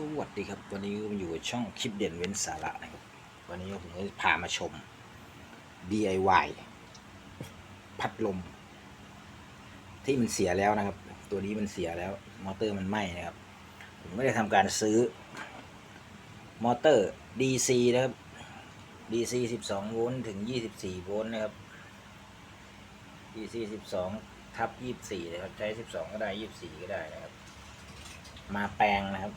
สวัสดีครับ วันนี้ผมอยู่กับช่องคลิปเด่นเว้นสาระนะครับ วันนี้ผมจะพามาชม DIY พัดลม ที่มันเสียแล้วนะครับ ตัวนี้มันเสียแล้ว มอเตอร์มันไหม้นะครับ ผมก็ได้ทำการซื้อ มอเตอร์ DC นะครับ DC 12 โวลต์ถึง 24 โวลต์นะครับ DC 12ทับ24นะครับ ใช้ 12 ก็ได้ 24 ก็ได้นะครับมาแปลงนะครับ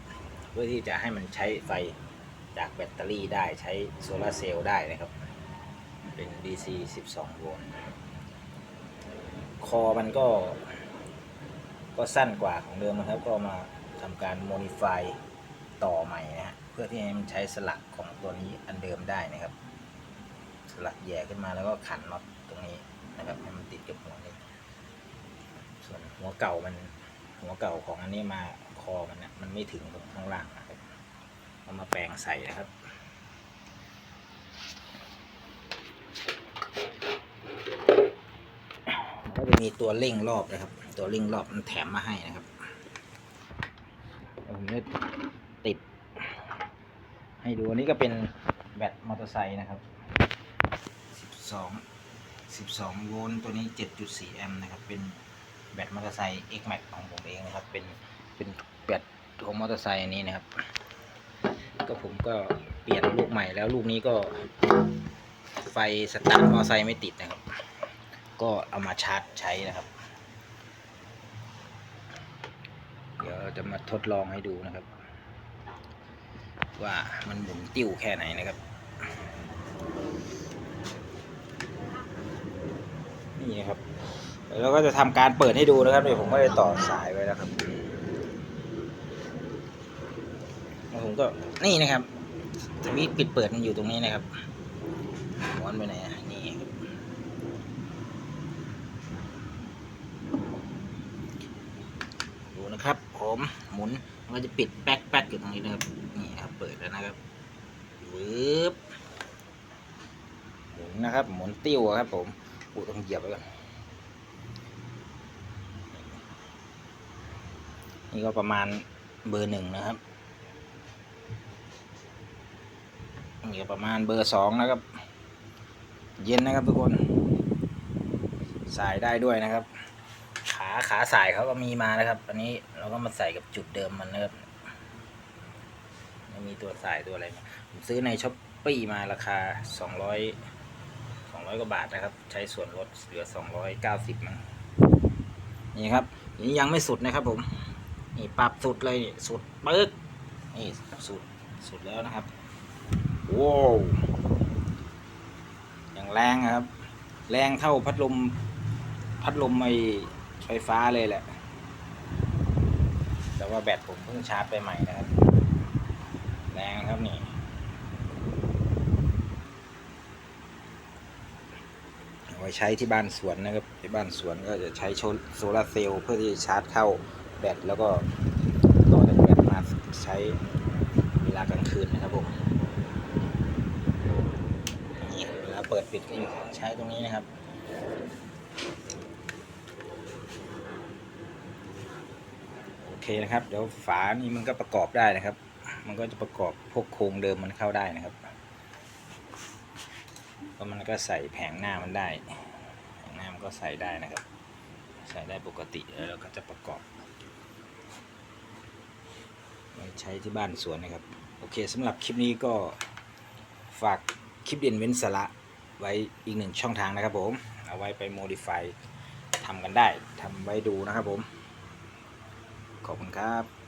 พื่อที่จะให้มันใช้ไฟจากแบตเตอรี่ได้ใช้โซลาร์เซลล์ได้นะครับ เป็น DC 12 โวลต์คอมันก็ ก็สั้นกว่าของเดิมนะครับ ก็มาทำการโมดิฟายต่อใหม่นะฮะเพื่อที่ให้มันใช้สลักของตัวนี้อันเดิมได้นะครับ สลักแย่ขึ้นมาแล้วก็ขันน็อตตรงนี้นะครับให้มันติดกับหัวนี้ส่วนหัวเก่ามันหัวเก่าของอันนี้มา คอมันนะมันไม่ถึงตรงข้างล่างนะครับเอามาแปลงใส่นะครับก็จะมีตัวเร่งรอบนะครับ ตัวเร่งรอบมันแถมมาให้นะครับผมจะติด ให้ดูอันนี้ก็เป็นแบตมอเตอร์ไซค์นะครับ 12 12 โวลต์ตัวนี้ 7.4 แอมป์นะครับ เป็นแบตมอเตอร์ไซค์ X Max ของผมเองนะครับ เป็น เป็น มอเตอร์ไซค์อันนี้นะครับ ก็ผมก็เปลี่ยนลูกใหม่แล้วลูกนี้ก็ ไฟสตาร์ทมอเตอร์ไซค์ไม่ติดนะครับ ก็เอามาชาร์จใช้นะครับ เดี๋ยวเราจะมาทดลองให้ดูนะครับ ว่ามันหมุนติ้วแค่ไหนนะครับนี่ครับแล้วก็จะทำการเปิดให้ดูนะครับเดี๋ยวผมก็ได้ต่อสายไว้แล้วครับแล้ว ผมก็นี่นะครับสวิตปิดเปิดมันอยู่ตรงนี้นะครับม้วนไปไหนอะนี่ดูนะครับ ผมหมุนมันก็จะปิดแป๊กแป๊กอยู่ตรงนี้นะครับนี่ครับเปิดแล้วนะครับวืบหมุนนะครับ หมุนติ้วครับ ผมปูต้องเหยียบไว้ก่อนนี่ก็ประมาณเบอร์หนึ่งนะครับ นี่ประมาณเบอร์สองนะครับ เย็นนะครับทุกคน สายได้ด้วยนะครับ ขาขาสายเขาก็มีมานะครับ อันนี้เราก็มาใส่กับจุดเดิมมันนะครับไม่มีตัวสายตัวอะไรผมซื้อในช้อปปี้มาราคาสองร้อยสองร้อยกว่าบาทนะครับ ใช้ส่วนลดเหลือสองร้อยเก้าสิบมั้งนี่ครับนี่ยังไม่สุดนะครับผม นี่ปรับสุดเลยสุดปึ๊กนี่สุดสุดแล้วนะครับ ว้าวอย่างแรงครับ แรงเท่าพัดลม พัดลมไอไฟฟ้าเลยแหละ แต่ว่าแบตผมเพิ่งชาร์จไปใหม่นะครับ แรงครับนี่เอาไว้ใช้ที่บ้านสวนนะครับ ที่บ้านสวนก็จะใช้โซลาร์เซลล์เพื่อที่จะชาร์จเข้าแบตแล้วก็ต่อจากแบตมาใช้เวลากลางคืนนะครับผมนี่เวลาเปิดก็อยู่ใช้ตรงนี้นะครับ โอเคนะครับ เดี๋ยวฝานี่มันก็ประกอบได้นะครับ มันก็จะประกอบพวกโครงเดิมมันเข้าได้นะครับแล้วมันก็ใส่แผงหน้ามันได้ แผงหน้ามันก็ใส่ได้นะครับ ใส่ได้ปกติแล้วเราก็จะประกอบใช้ที่บ้านสวนนะครับ โอเคสำหรับคลิปนี้ก็ฝากคลิปเด่นเว้นสาระ ไว้อีกหนึ่งช่องทางนะครับผม เอาไว้ไป modify ทำกันได้ทำไว้ดูนะครับผม ขอบคุณครับ